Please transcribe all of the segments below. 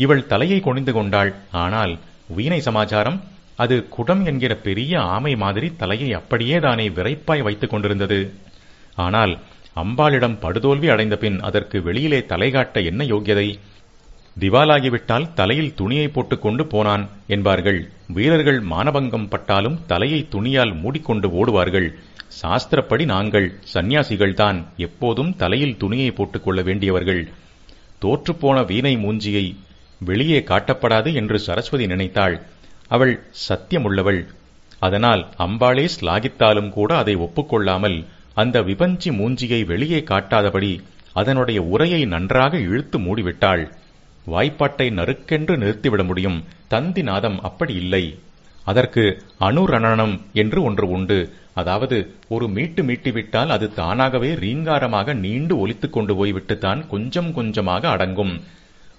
இவள் தலையை குனிந்து கொண்டாள். ஆனால் வீணை சமாச்சாரம்? அது குடம் என்கிற பெரிய ஆமை மாதிரி தலையை அப்படியே தானே விரைப்பாய் வைத்துக் கொண்டிருந்தது. ஆனால் அம்பாளிடம் படுதோல்வி அடைந்த பின் அதற்கு வெளியிலே தலை காட்ட என்ன யோக்கியதை? திவாலாகிவிட்டால் தலையில் துணியை போட்டுக் கொண்டு போனான் என்பார்கள். வீரர்கள் மானபங்கம் பட்டாலும் தலையை துணியால் மூடிக்கொண்டு ஓடுவார்கள். சாஸ்திரப்படி நாங்கள் சந்நியாசிகள்தான் எப்போதும் தலையில் துணியை போட்டுக் கொள்ள வேண்டியவர்கள். தோற்றுப்போன வீணை மூஞ்சியை வெளியே காட்டப்படாது என்று சரஸ்வதி நினைத்தாள். அவள் சத்தியமுள்ளவள். அதனால் அம்பாளே ஸ்லாகித்தாலும் கூட அதை ஒப்புக்கொள்ளாமல் அந்த விபஞ்சி மூஞ்சியை வெளியே காட்டாதபடி அதனுடைய உரையை நன்றாக இழுத்து மூடிவிட்டாள். வாய்ப்பாட்டை நறுக்கென்று நிறுத்திவிட முடியும். தந்தி நாதம் அப்படி இல்லை. அதற்கு அனுரணனம் என்று ஒன்று உண்டு. அதாவது ஒரு மீட்டு மீட்டிவிட்டால் அது தானாகவே ரீங்காரமாக நீண்டு ஒலித்துக் கொண்டு போய்விட்டுத்தான் கொஞ்சம் கொஞ்சமாக அடங்கும்.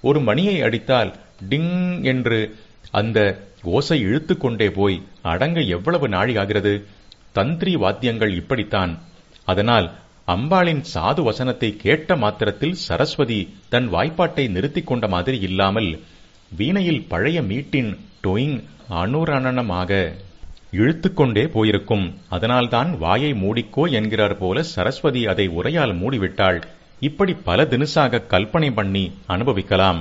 ஒரு மணியை அடித்தால் டிங் என்று அந்த ஓசை இழுத்துக்கொண்டே போய் அடங்க எவ்வளவு நாழி ஆகிறது? தந்திரி வாத்தியங்கள் இப்படித்தான். அதனால் அம்பாளின் சாது வசனத்தை கேட்ட மாத்திரத்தில் சரஸ்வதி தன் வாய்ப்பாட்டை நிறுத்திக் கொண்ட மாதிரி இல்லாமல் வீணையில் பழைய மீட்டின் டொயிங் அனுரணனமாக இழுத்துக்கொண்டே போயிருக்கும். அதனால்தான் வாயை மூடிக்கோ என்கிறார் போல சரஸ்வதி அதை உரையால் மூடிவிட்டாள். இப்படி பல தினுசாக கல்பனை பண்ணி அனுபவிக்கலாம்.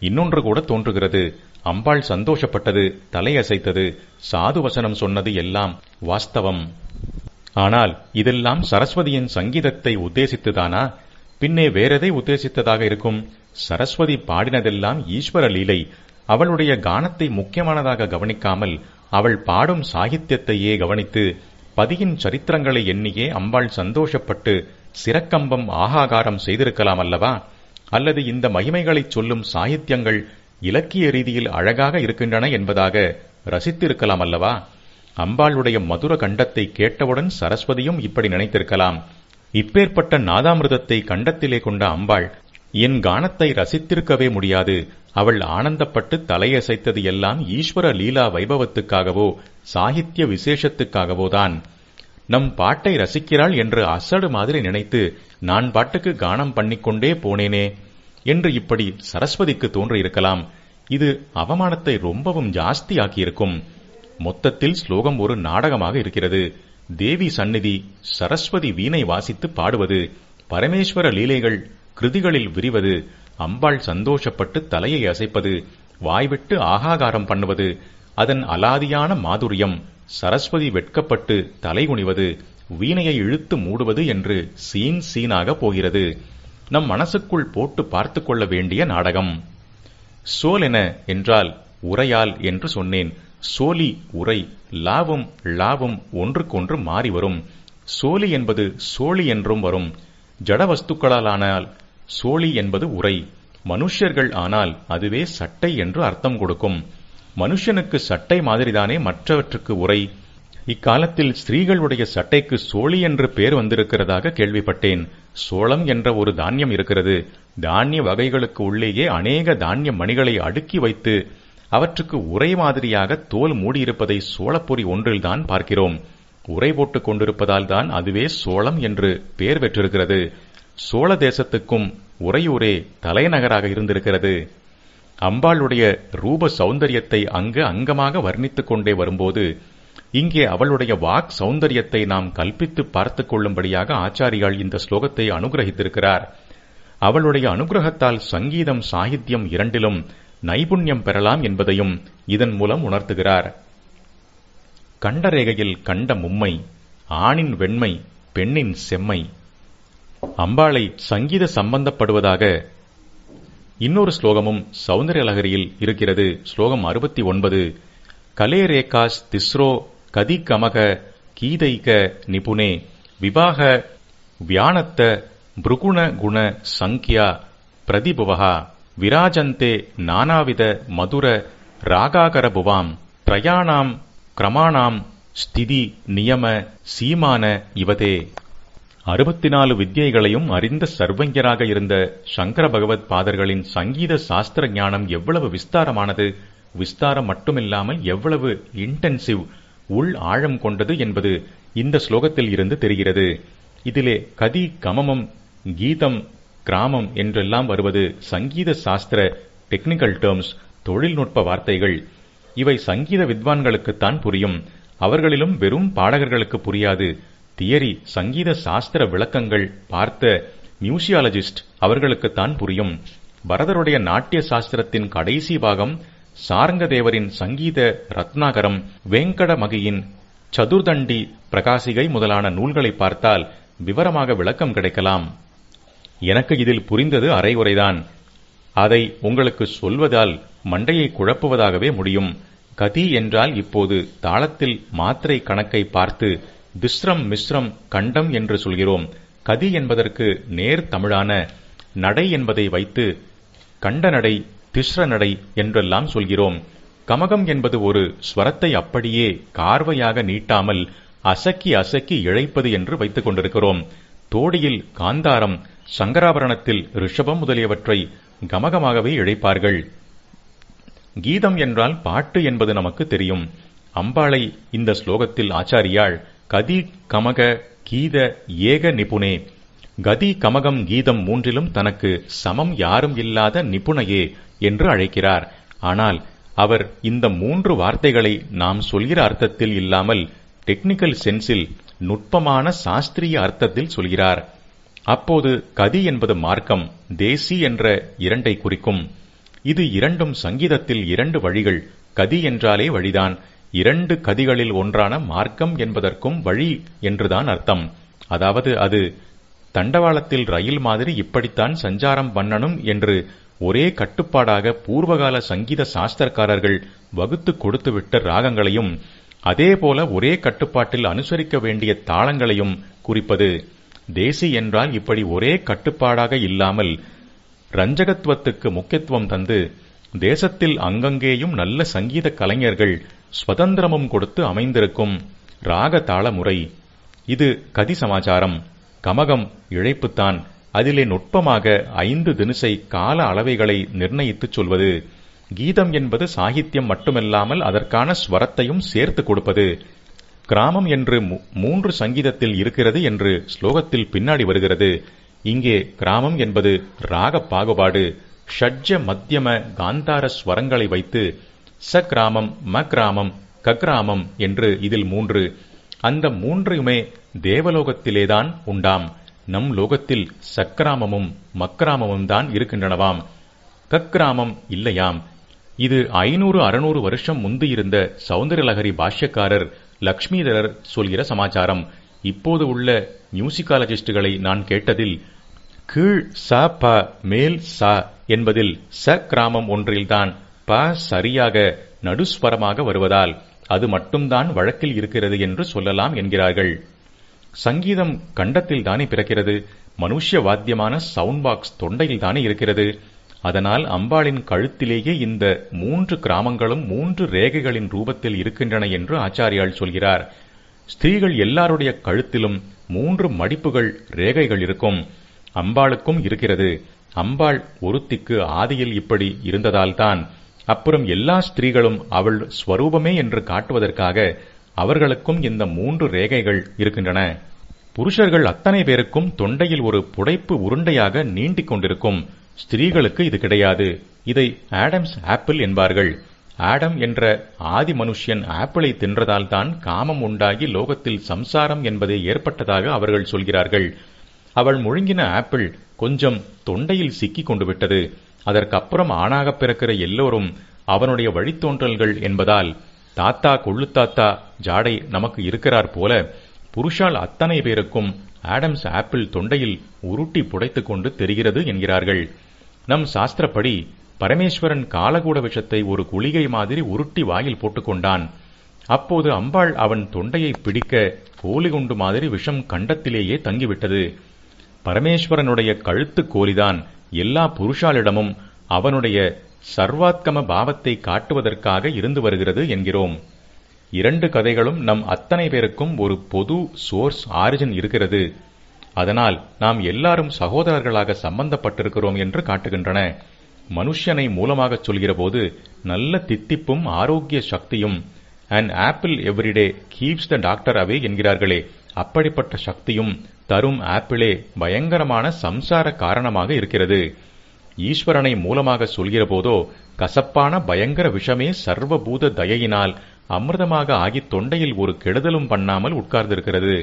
இன்னொன்று கூட தோன்றுகிறது. அம்பாள் சந்தோஷப்பட்டது தலையசைத்தது சாது வசனம் சொன்னது எல்லாம் வாஸ்தவம். ஆனால் இதெல்லாம் சரஸ்வதியின் சங்கீதத்தை உத்தேசித்துதானா? பின்னே வேறெதை உத்தேசித்ததாக இருக்கும்? சரஸ்வதி பாடினதெல்லாம் ஈஸ்வர லீலை. அவளுடைய கானத்தை முக்கியமானதாக கவனிக்காமல் அவள் பாடும் சாகித்யத்தையே கவனித்து பதியின் சரித்திரங்களை எண்ணியே அம்பாள் சந்தோஷப்பட்டு சிறக்கம்பம் ஆகாகாரம் செய்திருக்கலாம் அல்லவா? அல்லது இந்த மகிமைகளைச் சொல்லும் சாகித்யங்கள் இலக்கிய ரீதியில் அழகாக இருக்கின்றன என்பதாக ரசித்திருக்கலாம் அல்லவா? அம்பாளுடைய மதுர கண்டத்தை கேட்டவுடன் சரஸ்வதியும் இப்படி நினைத்திருக்கலாம். இப்பேற்பட்ட நாதாமிருதத்தை கண்டத்திலே கொண்ட அம்பாள் என் கானத்தை ரசித்திருக்கவே முடியாது. அவள் ஆனந்தப்பட்டு தலையசைத்தது எல்லாம் ஈஸ்வர லீலா வைபவத்துக்காகவோ சாகித்ய விசேஷத்துக்காகவோதான் நம் பாட்டை ரசிக்கிறாள் என்று அசடு மாதிரி நினைத்து நான் பாட்டுக்கு கானம் பண்ணிக்கொண்டே போனேனே என்று இப்படி சரஸ்வதிக்கு தோன்றியிருக்கலாம். இது அவமானத்தை ரொம்பவும் ஜாஸ்தியாக்கியிருக்கும். மொத்தத்தில் ஸ்லோகம் ஒரு நாடகமாக இருக்கிறது. தேவி சந்நிதி சரஸ்வதி வீணை வாசித்து பாடுவது பரமேஸ்வர லீலைகள் கிருதிகளில் விரிவது அம்பாள் சந்தோஷப்பட்டு தலையை அசைப்பது வாய்விட்டு ஆகாகாரம் பண்ணுவது அதன் அலாதியான மாதுரியம் சரஸ்வதி வெட்கப்பட்டு தலைகுனிவது வீணையை இழுத்து மூடுவது என்று சீன் சீனாக போகிறது. நம் மனசுக்குள் போட்டு பார்த்து கொள்ள வேண்டிய நாடகம். சோலென என்றால் உரையால் என்று சொன்னேன். சோலி உரை லாவும் லாவும் ஒன்றுக்கொன்று மாறி வரும். சோலி என்பது சோழி என்றும் வரும். ஜட வஸ்துக்களால் சோழி என்பது உரை. மனுஷ்யர்கள் ஆனால் அதுவே சட்டை என்று அர்த்தம் கொடுக்கும். மனுஷனுக்கு சட்டை மாதிரிதானே மற்றவற்றுக்கு உரை? இக்காலத்தில் ஸ்திரீகளுடைய சட்டைக்கு சோழி என்று பேர் வந்திருக்கிறதாக கேள்விப்பட்டேன். சோளம் என்ற ஒரு தானியம் இருக்கிறது. தானிய வகைகளுக்கு உள்ளேயே அநேக தானிய மணிகளை அடுக்கி வைத்து அவற்றுக்கு உரை மாதிரியாக தோல் மூடியிருப்பதை சோளப்பொறி ஒன்றில்தான் பார்க்கிறோம். உரை போட்டுக் கொண்டிருப்பதால் தான் அதுவே சோளம் என்று பெயர் பெற்றிருக்கிறது. சோழ தேசத்துக்கும் உரையூரே தலைநகராக இருந்திருக்கிறது. அம்பாளுடைய ரூப சௌந்தரியத்தை அங்கு அங்கமாக வர்ணித்துக் கொண்டே வரும்போது இங்கே அவளுடைய வாக் சௌந்தரியத்தை நாம் கல்பித்து பார்த்துக் கொள்ளும்படியாக ஆச்சாரியால் இந்த ஸ்லோகத்தை அனுகிரகித்திருக்கிறார். அவளுடைய அனுகிரகத்தால் சங்கீதம் சாகித்யம் இரண்டிலும் நைபுண்யம் பெறலாம் என்பதையும் இதன் மூலம் உணர்த்துகிறார். கண்டரேகையில் கண்ட மும்மை ஆணின் வெண்மை பெண்ணின் செம்மை. அம்பாளை சங்கீத சம்பந்தப்படுவதாக இன்னொரு ஸ்லோகமும் சௌந்தர்யலகரியில் இருக்கிறது. ஸ்லோகம் அறுபத்தி ஒன்பது. கலேரேகாஸ் திஸ்ரோ கதிகமக கீதைக நிபுணே. விவாக வியானத்த புருகுண குண சங்கியா பிரதிபுவகா விராஜந்தே நானாவித மதுர ராகாகர புவாம். பிரயாணாம் கிரமாணாம் ஸ்திதி நியம சீமான இவதே. அறுபத்தி நாலு வித்யைகளையும் அறிந்த சர்வஞராக இருந்த சங்கர பகவத் பாதர்களின் சங்கீத சாஸ்திர ஞானம் எவ்வளவு விஸ்தாரமானது விஸ்தாரம் மட்டுமில்லாமல் எவ்வளவு இன்டென்சிவ் உள் ஆழம் கொண்டது என்பது இந்த ஸ்லோகத்தில் இருந்து தெரிகிறது. இதிலே கதி கமமம் கீதம் கிராமம் என்றெல்லாம் வருவது சங்கீத சாஸ்திர டெக்னிக்கல் டேர்ம்ஸ் தொழில்நுட்ப வார்த்தைகள். இவை சங்கீத வித்வான்களுக்குத்தான் புரியும். அவர்களிலும் வெறும் பாடகர்களுக்கு புரியாது. தியரி சங்கீத சாஸ்திர விளக்கங்கள் பார்த்த மியூசியாலஜிஸ்ட் அவர்களுக்குத்தான் புரியும். பரதருடைய நாட்டிய சாஸ்திரத்தின் கடைசி பாகம் சாரங்கதேவரின் சங்கீத ரத்னாகரம் வேங்கடமகியின் சதுர்தண்டி பிரகாசிகை முதலான நூல்களை பார்த்தால் விவரமாக விளக்கம் கிடைக்கலாம். எனக்கு இதில் புரிந்தது அரைகுறைதான். அதை உங்களுக்கு சொல்வதால் மண்டையை குழப்புவதாகவே முடியும். கதி என்றால் இப்போது தாளத்தில் மாத்திரை கணக்கை பார்த்து திஸ்ரம் மிஸ்ரம் கண்டம் என்று சொல்கிறோம். கதி என்பதற்கு நேர் தமிழான நடை என்பதை வைத்து கண்ட நடை திஸ்ர நடை என்றெல்லாம் சொல்கிறோம். கமகம் என்பது ஒரு ஸ்வரத்தை அப்படியே கார்வையாக நீட்டாமல் அசக்கி அசக்கி இழைப்பது என்று வைத்துக் கொண்டிருக்கிறோம். தோடியில் காந்தாரம் சங்கராபரணத்தில் ரிஷபம் முதலியவற்றை கமகமாகவே இழைப்பார்கள். கீதம் என்றால் பாட்டு என்பது நமக்கு தெரியும். அம்பாளை இந்த ஸ்லோகத்தில் ஆச்சாரியாள் கதி கமக கீத ஏக நிபுணே. கதி கமகம் கீதம் மூன்றிலும் தனக்கு சமம் யாரும் இல்லாத நிபுணையே என்று அழைக்கிறார். ஆனால் அவர் இந்த மூன்று வார்த்தைகளை நாம் சொல்கிற அர்த்தத்தில் இல்லாமல் டெக்னிக்கல் சென்ஸில் நுட்பமான சாஸ்திரிய அர்த்தத்தில் சொல்கிறார். அப்போது கதி என்பது மார்க்கம் தேசி என்ற இரண்டை குறிக்கும். இது இரண்டும் சங்கீதத்தில் இரண்டு வழிகள் கதி என்றாலே வழிதான். இரண்டு கதிகளில் ஒன்றான மார்க்கம் என்பதற்கும் வழி என்றுதான் அர்த்தம். அதாவது அது தண்டவாளத்தில் ரயில் மாதிரி இப்படித்தான் சஞ்சாரம் பண்ணணும் என்று ஒரே கட்டுப்பாடாக பூர்வகால சங்கீத சாஸ்திரக்காரர்கள் வகுத்து கொடுத்துவிட்ட ராகங்களையும் அதேபோல ஒரே கட்டுப்பாட்டில் அனுசரிக்க வேண்டிய தாளங்களையும் குறிப்பது. தேசி என்றால் இப்படி ஒரே கட்டுப்பாடாக இல்லாமல் ரஞ்சகத்துவத்துக்கு முக்கியத்துவம் தந்து தேசத்தில் அங்கங்கேயும் நல்ல சங்கீத கலைஞர்கள் ஸ்வதந்திரமும் கொடுத்து அமைந்திருக்கும் ராக தாள முறை இது கதி சமாச்சாரம். கமகம் இழைப்புத்தான். அதிலே நுட்பமாக ஐந்து தினசை கால அளவைகளை நிர்ணயித்துச் சொல்வது. கீதம் என்பது சாகித்யம் மட்டுமல்லாமல் அதற்கான ஸ்வரத்தையும் சேர்த்து கொடுப்பது. கிராமம் என்று மூன்று சங்கீதத்தில் இருக்கிறது என்று ஸ்லோகத்தில் பின்னாடி வருகிறது. இங்கே கிராமம் என்பது ராக பாகுபாடு. ஷட்ஜ மத்தியம காந்தார ஸ்வரங்களை வைத்து ச கிராமம் ம கிராமம் கக்ராமம் என்று இதில் மூன்று. அந்த மூன்றுமே தேவலோகத்திலேதான் உண்டாம். நம் லோகத்தில் சக்கிராமமும் மக்கிராமமும் தான் இருக்கின்றனவாம். கக்கிராமம் இல்லையாம். இது ஐநூறு அறுநூறு வருஷம் முந்தியிருந்த சௌந்தரலகரி பாஷ்யக்காரர் லக்ஷ்மிதரர் சொல்கிற சமாச்சாரம். இப்போது உள்ள மியூசிக்காலஜிஸ்டுகளை நான் கேட்டதில் கீழ் ச ப மேல் ச என்பதில் ச கிராமம் ஒன்றில்தான். ப சரியாக நடுஸ்வரமாக வருவதால் அது மட்டும்தான் வழக்கில் இருக்கிறது என்று சொல்லலாம் என்கிறார்கள். சங்கீதம் கண்டத்தில் தானே பிறக்கிறது மனுஷ்ய வாத்தியமான சவுண்ட் பாக்ஸ் தொண்டையில் தானே இருக்கிறது. அதனால் அம்பாளின் கழுத்திலேயே இந்த மூன்று கிராமங்களும் மூன்று ரேகைகளின் ரூபத்தில் இருக்கின்றன என்று ஆச்சாரியால் சொல்கிறார். ஸ்திரீகள் எல்லாருடைய கழுத்திலும் மூன்று மடிப்புகள் ரேகைகள் இருக்கும். அம்பாளுக்கும் இருக்கிறது. அம்பாள் ஒருத்திக்கு ஆதியில் இப்படி இருந்ததால்தான். அப்புறம் எல்லா ஸ்திரீகளும் அவள் ஸ்வரூபமே என்று காட்டுவதற்காக அவர்களுக்கும் இந்த மூன்று ரேகைகள் இருக்கின்றன. புருஷர்கள் அத்தனை பேருக்கும் தொண்டையில் ஒரு புடைப்பு உருண்டையாக நீண்டிக் கொண்டிருக்கும். ஸ்திரீகளுக்கு இது கிடையாது. இதை ஆடம்ஸ் ஆப்பிள் என்பார்கள். ஆடம் என்ற ஆதி மனுஷ்யன் ஆப்பிளை தின்றதால் தான் காமம் உண்டாகி லோகத்தில் சம்சாரம் என்பதே ஏற்பட்டதாக அவர்கள் சொல்கிறார்கள். அவள் முழுங்கின ஆப்பிள் கொஞ்சம் தொண்டையில் சிக்கிக் கொண்டு விட்டது அதற்கப்புறம் ஆணாகப் பிறக்கிற எல்லோரும் அவனுடைய வழித்தோன்றல்கள் என்பதால் தாத்தா கொள்ளு தாத்தா ஜாடை நமக்கு இருக்கிறார் போல புருஷால் அத்தனை பேருக்கும் ஆடம்ஸ் ஆப்பிள் தொண்டையில் உருட்டி புடைத்துக் கொண்டு தெரிகிறது என்கிறார்கள். நம் சாஸ்திரப்படி பரமேஸ்வரன் காலகூட விஷத்தை ஒரு குளிகை மாதிரி உருட்டி வாயில் போட்டுக்கொண்டான் அப்போது அம்பாள் அவன் தொண்டையை பிடிக்க கோலிகுண்டு மாதிரி விஷம் கண்டத்திலேயே தங்கிவிட்டது. பரமேஸ்வரனுடைய கழுத்து கோலிதான் எல்லா புருஷாலிடமும் அவனுடைய சர்வாத்கம பாவத்தை காட்டுவதற்காக இருந்து வருகிறது என்கிறோம். இரண்டு கதைகளும் நம் அத்தனை பேருக்கும் ஒரு பொது சோர்ஸ் ஆரிஜின் இருக்கிறது. அதனால் நாம் எல்லாரும் சகோதரர்களாக சம்பந்தப்பட்டிருக்கிறோம் என்று காட்டுகின்றன. மனுஷனை மூலமாகச் சொல்கிறபோது நல்ல தித்திப்பும் ஆரோக்கிய சக்தியும் and apple everyday keeps the doctor away என்கிறார்களே. அப்படிப்பட்ட சக்தியும் தரும் ஆப்பிளே பயங்கரமான சம்சார காரணமாக இருக்கிறது. ஈஸ்வரனை மூலமாக சொல்கிற போதோ கசப்பான பயங்கர விஷமே சர்வபூத தயையினால் அமிர்தமாக ஆகி தொண்டையில் ஒரு கெடுதலும் பண்ணாமல் உட்கார்ந்திருக்கிறது.